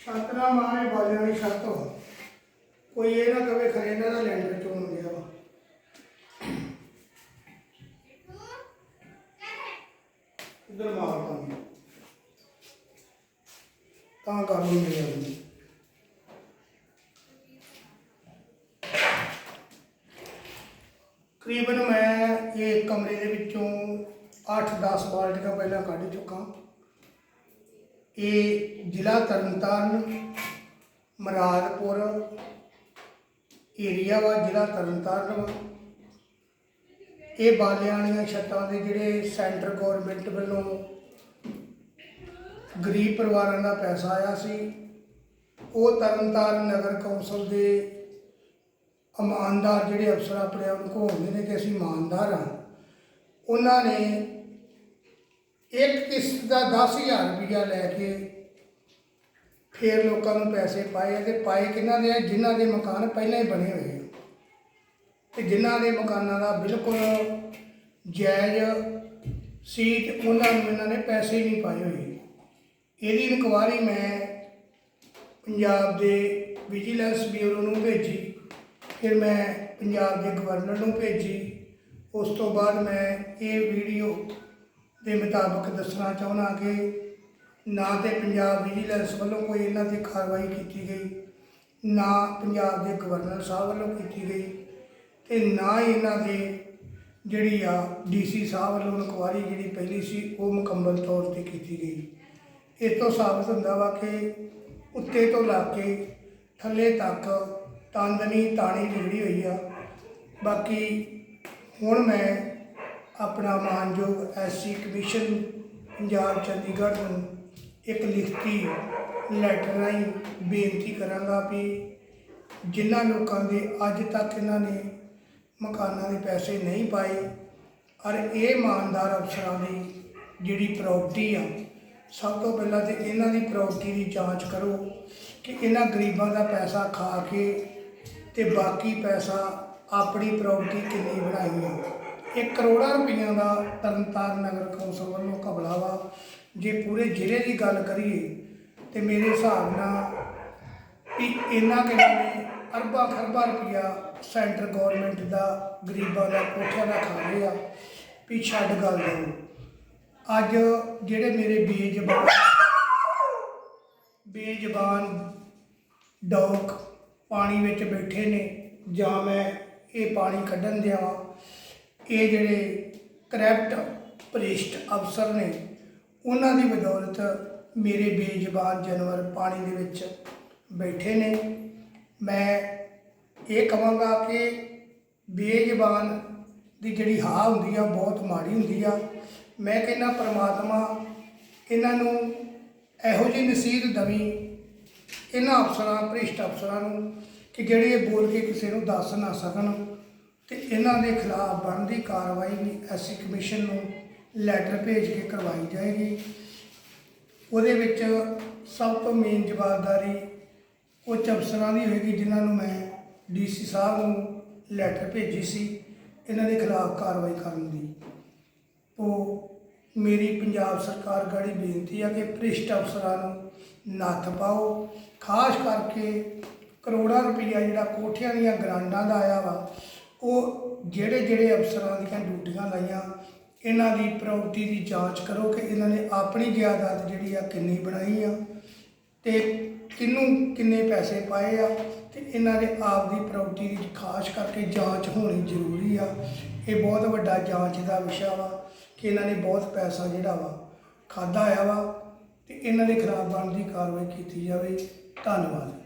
ਛੱਤ ਛਾਤਰਾ ਮਾਏ ਬਾਲਿਆਂ ਦੀ ਛੱਤ ਵਾ। ਕੋਈ ਇਹ ਨਾ ਕਵੇ ਖਰੇ ਇਹਨਾਂ ਦਾ ਲੈਂਡਰ ਚੋਂ ਗਿਆ ਵਾ। ਇਧਰ ਮਾਰ ਤਾਂ ਤਾਂ ਕਰ ਲੂੰਗੇ ਯਾਰ ਕਰੀਬਨ ਮੈਂ ਇਹ ਕਮਰੇ ਦੇ ਵਿੱਚੋਂ 8-10 ਬਾਲਟੀਆਂ ਪਹਿਲਾਂ ਕੱਢ ਚੁੱਕਾ। ਇਹ ਜ਼ਿਲ੍ਹਾ ਤਰਨਤਾਰਨ, ਮਰਾਦਪੁਰ ਏਰੀਆ ਵਾ, ਜ਼ਿਲ੍ਹਾ ਤਰਨਤਾਰਨ ਵਾ। ਇਹ ਬਾਲਿਆਂ ਵਾਲੀਆਂ ਛੱਤਾਂ ਦੇ ਜਿਹੜੇ ਸੈਂਟਰ ਗਵਰਨਮੈਂਟ ਵੱਲੋਂ ਗਰੀਬ ਪਰਿਵਾਰਾਂ ਦਾ ਪੈਸਾ ਆਇਆ ਸੀ, ਉਹ ਤਰਨਤਾਰਨ ਨਗਰ ਕੌਂਸਲ ਦੇ ਇਮਾਨਦਾਰ ਜਿਹੜੇ ਅਫਸਰ ਆਪਣੇ ਆਪ ਨੂੰ ਘੋਲਦੇ ਨੇ ਕਿ ਅਸੀਂ ਇਮਾਨਦਾਰ ਹਾਂ। ਉਹਨਾਂ ਨੇ ਇੱਕ ਕਿਸ਼ਤ ਦਾ 10000 ਰੁਪਇਆ ਲੈ ਕੇ ਫਿਰ ਲੋਕਾਂ ਨੂੰ ਪੈਸੇ ਪਾਏ ਤੇ ਪਾਏ ਕਿਹਨਾਂ ਦੇ ਆ? ਜਿਨ੍ਹਾਂ ਦੇ ਮਕਾਨ ਪਹਿਲਾਂ ਹੀ ਬਣੇ ਹੋਏ ਆ। ਤੇ ਜਿਨ੍ਹਾਂ ਦੇ ਮਕਾਨਾਂ ਦਾ ਬਿਲਕੁਲ ਜਾਇਜ਼ ਸੀ ਤੇ ਉਹਨਾਂ ਨੂੰ ਇਹਨਾਂ ਨੇ ਪੈਸੇ ਹੀ ਨਹੀਂ ਪਾਏ ਹੋਏ। ਇਹਦੀ ਇਨਕੁਆਰੀ ਮੈਂ ਪੰਜਾਬ ਦੇ ਵਿਜੀਲੈਂਸ ਬਿਊਰੋ ਨੂੰ ਭੇਜੀ, ਫਿਰ ਮੈਂ ਪੰਜਾਬ ਦੇ ਗਵਰਨਰ ਨੂੰ ਭੇਜੀ। ਉਸ ਤੋਂ ਬਾਅਦ ਮੈਂ ਇਹ ਵੀਡੀਓ ਦੇ ਮੁਤਾਬਕ ਦੱਸਣਾ ਚਾਹੁੰਦਾ ਕਿ ਨਾ ਤੇ ਪੰਜਾਬ ਵਿਜੀਲੈਂਸ ਵੱਲੋਂ ਕੋਈ ਇਹਨਾਂ ਤੇ ਕਾਰਵਾਈ ਕੀਤੀ ਗਈ, ਨਾ ਪੰਜਾਬ ਦੇ ਗਵਰਨਰ ਸਾਹਿਬ ਵੱਲੋਂ ਕੀਤੀ ਗਈ ਤੇ ਨਾ ਹੀ ਇਹਨਾਂ ਦੇ ਜਿਹੜੀ ਆ ਡੀਸੀ ਸਾਹਿਬ ਵੱਲੋਂ ਇਨਕੁਆਰੀ ਜਿਹੜੀ ਪਹਿਲੀ ਸੀ, ਉਹ ਮੁਕੰਮਲ ਤੌਰ ਤੇ ਕੀਤੀ ਗਈ। ਇਸ ਤੋਂ ਸਾਬਤ ਹੁੰਦਾ ਵਾ ਕਿ ਉੱਤੇ ਤੋਂ ਲਾ ਕੇ ਥੱਲੇ ਤੱਕ ਤੰਦਨੀ ਤਾਣੀ ਜਿਹੜੀ ਹੋਈ ਆ, ਬਾਕੀ ਹੁਣ ਮੈਂ ਆਪਣਾ ਮਾਨਯੋਗ ਐਸਸੀ ਕਮਿਸ਼ਨ, ਪੰਜਾਬ ਚੰਡੀਗੜ੍ਹ ਨੂੰ ਇੱਕ ਲਿਖਤੀ ਲੈਟਰ ਰਾਹੀਂ ਬੇਨਤੀ ਕਰਾਂਗਾ ਵੀ ਜਿਨ੍ਹਾਂ ਲੋਕਾਂ ਦੇ ਅੱਜ ਤੱਕ ਇਹਨਾਂ ਨੇ ਮਕਾਨਾਂ ਦੇ ਪੈਸੇ ਨਹੀਂ ਪਾਏ, ਔਰ ਇਹ ਇਮਾਨਦਾਰ ਅਫਸਰਾਂ ਦੀ ਜਿਹੜੀ ਪ੍ਰਾਪਰਟੀ ਆ, ਸਭ ਤੋਂ ਪਹਿਲਾਂ ਤੇ ਇਹਨਾਂ ਦੀ ਪ੍ਰਾਪਰਟੀ ਦੀ ਜਾਂਚ ਕਰੋ ਕਿ ਇਹਨਾਂ ਗਰੀਬਾਂ ਦਾ ਪੈਸਾ ਖਾ ਕੇ ਤੇ ਬਾਕੀ ਪੈਸਾ ਆਪਣੀ ਪ੍ਰਾਪਰਟੀ ਕਿੰਨੀ ਬਣਾਈ ਹੈ ਇਹ ਕਰੋੜਾਂ ਰੁਪਈਆਂ ਦਾ ਤਰਨਤਾਰਨ ਨਗਰ ਕੌਂਸਲ ਵੱਲੋਂ ਕਬਲਾ ਵਾ ਜੇ ਪੂਰੇ ਜ਼ਿਲ੍ਹੇ ਦੀ ਗੱਲ ਕਰੀਏ ਤੇ ਮੇਰੇ ਹਿਸਾਬ ਨਾਲ ਵੀ ਇਹਨਾਂ ਕਿਹਨਾਂ ਨੇ ਅਰਬਾਂ ਖਰਬਾਂ ਰੁਪਈਆ ਸੈਂਟਰ ਗਵਰਨਮੈਂਟ ਦਾ ਗਰੀਬਾਂ ਦਾ ਕੋਠਿਆਂ ਦਾ ਖਾ ਰਹੇ ਆ ਵੀ ਛੱਡ ਗੱਲ ਦੇ। ਅੱਜ ਜਿਹੜੇ ਮੇਰੇ ਬੇਜ਼ਬਾਨ ਬੇਜ਼ਬਾਨ ਡੌਕ ਪਾਣੀ ਵਿੱਚ ਬੈਠੇ ਨੇ, ਜਾਂ ਮੈਂ ਇਹ ਪਾਣੀ ਕੱਢਣ ਦਿਆਂ ਇਹ ਜਿਹੜੇ ਕਰੈਪਟ ਭ੍ਰਿਸ਼ਟ ਅਫਸਰ ਨੇ, ਉਹਨਾਂ ਦੀ ਬਦੌਲਤ ਮੇਰੇ ਬੇਜ਼ਬਾਨ ਜਾਨਵਰ ਪਾਣੀ ਦੇ ਵਿੱਚ ਬੈਠੇ ਨੇ। ਮੈਂ ਇਹ ਕਹਾਂਗਾ ਕਿ ਬੇਜ਼ਬਾਨ ਦੀ ਜਿਹੜੀ ਹਾ ਹੁੰਦੀ ਆ, ਬਹੁਤ ਮਾੜੀ ਹੁੰਦੀ ਆ। ਮੈਂ ਕਹਿੰਦਾ ਪ੍ਰਮਾਤਮਾ ਇਹਨਾਂ ਨੂੰ ਇਹੋ ਜਿਹੀ ਨਸੀਹਤ ਦਵੀ, ਇਹਨਾਂ ਅਫਸਰਾਂ, ਭ੍ਰਿਸ਼ਟ ਅਫਸਰਾਂ ਨੂੰ, ਕਿ ਜਿਹੜੇ ਇਹ ਬੋਲ ਕੇ ਕਿਸੇ ਨੂੰ ਦੱਸ ਨਾ ਸਕਣ। ਤੇ ਇਹਨਾਂ ਦੇ ਖਿਲਾਫ ਬਣਦੀ ਕਾਰਵਾਈ ਵੀ ਐਸਸੀ ਕਮਿਸ਼ਨ ਨੂੰ ਲੈਟਰ ਭੇਜ ਕੇ ਕਰਵਾਈ ਜਾਏਗੀ। ਉਹਦੇ ਵਿੱਚ ਸਭ ਤੋਂ ਮੇਨ ਜਵਾਬਦਾਰੀ ਉੱਚ ਅਫਸਰਾਂ ਦੀ ਹੋਏਗੀ, ਜਿਨ੍ਹਾਂ ਨੂੰ ਮੈਂ ਡੀਸੀ ਸਾਹਿਬ ਨੂੰ ਲੈਟਰ ਭੇਜੀ ਸੀ, ਇਹਨਾਂ ਦੇ ਖਿਲਾਫ ਕਾਰਵਾਈ ਕਰਨ ਦੀ। ਉਹ ਮੇਰੀ ਪੰਜਾਬ ਸਰਕਾਰ ਗਾੜੀ ਬੇਨਤੀ ਆ ਕਿ ਭ੍ਰਿਸ਼ਟ ਅਫਸਰਾਂ ਨੂੰ ਨੱਥ ਪਾਓ। ਖਾਸ ਕਰਕੇ ਕਰੋੜਾਂ ਰੁਪਈਆ ਜਿਹੜਾ ਕੋਠਿਆਂ ਦੀਆਂ ਗਰਾਂਟਾਂ ਦਾ ਆਇਆ ਵਾ ਉਹ ਜਿਹੜੇ ਜਿਹੜੇ ਅਫਸਰਾਂ ਦੀਆਂ ਡਿਊਟੀਆਂ ਲਾਈਆਂ, ਇਹਨਾਂ ਦੀ ਪ੍ਰਾਪਰਟੀ ਦੀ ਜਾਂਚ ਕਰੋ ਕਿ ਇਹਨਾਂ ਨੇ ਆਪਣੀ ਜਾਇਦਾਦ ਜਿਹੜੀ ਆ ਕਿੰਨੀ ਬਣਾਈ ਆ ਤੇ ਕਿਹਨੂੰ ਕਿੰਨੇ ਪੈਸੇ ਪਾਏ ਆ ਤੇ ਇਹਨਾਂ ਦੇ ਆਪ ਦੀ ਪ੍ਰਾਪਰਟੀ ਦੀ ਖਾਸ ਕਰਕੇ ਜਾਂਚ ਹੋਣੀ ਜ਼ਰੂਰੀ ਆ। ਇਹ ਬਹੁਤ ਵੱਡਾ ਜਾਂਚ ਦਾ ਵਿਸ਼ਾ ਵਾ ਕਿ ਇਹਨਾਂ ਨੇ ਬਹੁਤ ਪੈਸਾ ਜਿਹੜਾ ਵਾ ਖਾਦਾ ਆ ਵਾ ਤੇ ਇਹਨਾਂ ਦੇ ਖਿਲਾਫ ਬਣਦੀ ਕਾਰਵਾਈ ਕੀਤੀ ਜਾਵੇ। ਧੰਨਵਾਦ।